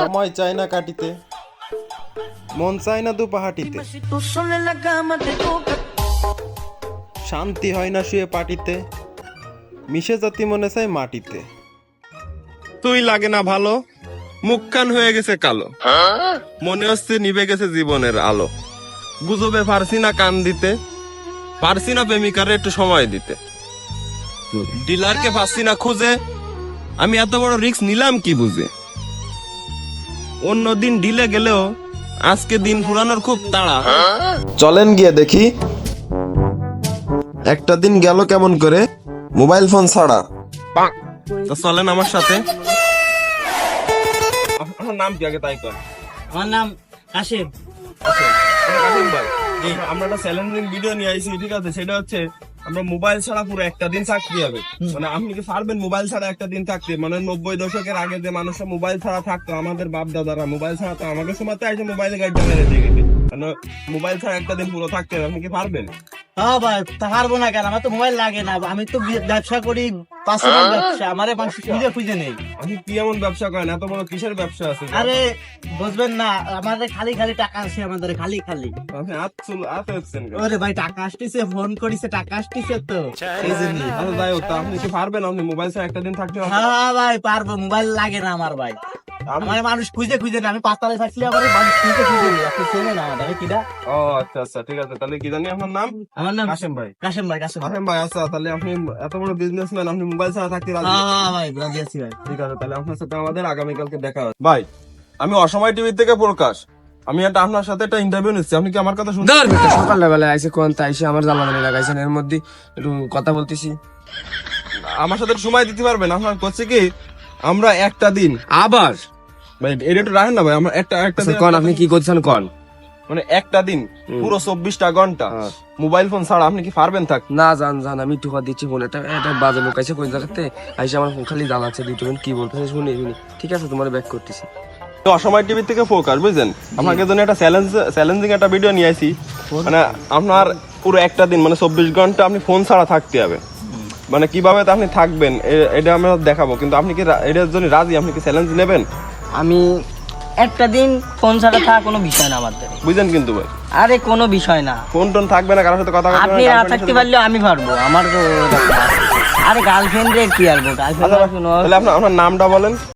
সময় চায় না কাটিতে, মন চায় না দুপাহাটিতে. শান্তি হয় না শুয়ে পাটিতে, মিশে জাতি মনে চায় মাটিতে। তুই লাগে না ভালো, মুখখান হয়ে গেছে কালো। মনে হচ্ছে নিভে গেছে জীবনের আলো। গুজবে পারছি না কান দিতে পারছি না প্রেমিকারে একটু সময় দিতে। ডিলারকে পাচ্ছি না খুঁজে, আমি এত বড় রিস্ক নিলাম কি বুঝে? অন্য দিন ডিলে গেলেও আজকে দিন ফুরানোর খুব তাড়া। চলেন গিয়ে দেখি। একটা দিন গেল কেমন করে? মোবাইল ফোন ছাড়া। তো চলেন আমার সাথে। আপনার নাম কি আগে তাই কর? আমার নাম কাশিম। ভাই, আমরা একটা চ্যালেঞ্জিং ভিডিও নিয়ে আইছি ঠিক আছে? সেটা হচ্ছে আমরা মোবাইল ছাড়া পুরো একটা দিন থাকতে হবে। মানে আপনি কি পারবেন মোবাইল ছাড়া একটা দিন থাকতে মানে নব্বই দশকের আগে যে মানুষরা মোবাইল ছাড়া থাকতো, আমাদের বাপ দাদারা মোবাইল ছাড়া তো আমাকে সময় তো মোবাইলে গাড়িটা মেরে দিয়ে গেছে। মানে মোবাইল ছাড়া একটা দিন পুরো থাকতে হবে, আপনি কি পারবেন? হ্যাঁ ভাই পারব না কেন? আমার তো মোবাইল লাগে না। আমি তো ব্যবসা করি পার্সোনাল ব্যবসা। আমারে মানুষ খুঁজে খুঁজে নেই। আপনি কি এমন ব্যবসা করেন? এত বড় কিসের ব্যবসা আছে? আরে বুঝবেন না আমাদের খালি খালি টাকা আসে আমাদের খালি খালি। আপনি হাত চুল হাত হচ্ছেন কেন? ওরে ভাই টাকা আসতেছে ফোন করিছে টাকা আসতেছে তো। এই। আচ্ছা তা আপনি কি পারবেন? আপনি মোবাইল ছাড়া একটা দিন থাকতে হ্যাঁ ভাই পারব মোবাইল লাগে না আমার ভাই। আমার মানুষ খুঁজে খুঁজে না আমি পাঁচতলায় থাকলে আমার মানুষ খুঁজে খুঁজে নেই আপনি চেনেন আমাদের কিটা ও আচ্ছা আচ্ছা ঠিক আছে তাহলে কি জানি আপনার নাম? আমার নাম কাশেম ভাই। কাশেম ভাই কাশেম ভাই। কাশেম ভাই আচ্ছা তাহলে আপনি এত বড় বিজনেসম্যান আপনি মোবাইল ছাড়া থাকতে রাজি? হ্যাঁ হ্যাঁ ভাই রাজি আছি ভাই। ঠিক আছে তাহলে আপনার সাথে আমাদের আগামীকালকে দেখা হবে। ভাই আমি অসময় টিভি থেকে প্রকাশ। আমি একটা আপনার সাথে একটা ইন্টারভিউ নিচ্ছি আপনি কি আমার কথা শুনতে সকালবেলা আইসে কোন তা আইসে আমার জ্বালানি লাগাইছেন এর মধ্যে একটু কথা বলতেছি। আমার সাথে একটু সময় দিতে পারবেন? আপনার করছে কি? আমরা একটা দিন। আবার? ভাই এটা একটু রাখেন না ভাই আমরা একটা একটা আচ্ছা, কন আপনি কি করছেন কন? মানে একটা দিন পুরো চব্বিশটা ঘণ্টা। হ্যাঁ। মোবাইল ফোন ছাড়া আপনি কি পারবেন থাক? না জান জান আমি দিচ্ছি ফোন এটা এটা বাজে লোক আইসে কোন জায়গাতে? আইসে আমার ফোন খালি জ্বালাচ্ছে দুটো কি বলতেছে শুনি শুনি। ঠিক আছে তোমার ব্যাক করতেছি। তো অসময় টিভি থেকে ফোকাস বুঝছেন? আপনাকে জন্য একটা চ্যালেঞ্জ চ্যালেঞ্জিং একটা ভিডিও নিয়ে মানে আপনার পুরো একটা দিন মানে চব্বিশ ঘণ্টা আপনি ফোন ছাড়া থাকতে হবে। মানে কীভাবে আপনি থাকবেন এটা আমরা দেখাবো। কিন্তু আপনি কি এটার জন্য রাজি? আপনি কি চ্যালেঞ্জ নেবেন? আমি একটা দিন ফোন ছাড়া থাকা কোনো বিষয় না আমার দ্বারা। বুঝলেন কিন্তু ভাই। আরে কোনো বিষয় না। ফোন টোন থাকবে না কারোর সাথে কথা আপনি না থাকতে পারলেও আমি পারব আমার তো আরে গার্লফ্রেন্ড কি আরবো আচ্ছা, গার্লফ্রেন্ড আপনার আপনার নামটা বলেন।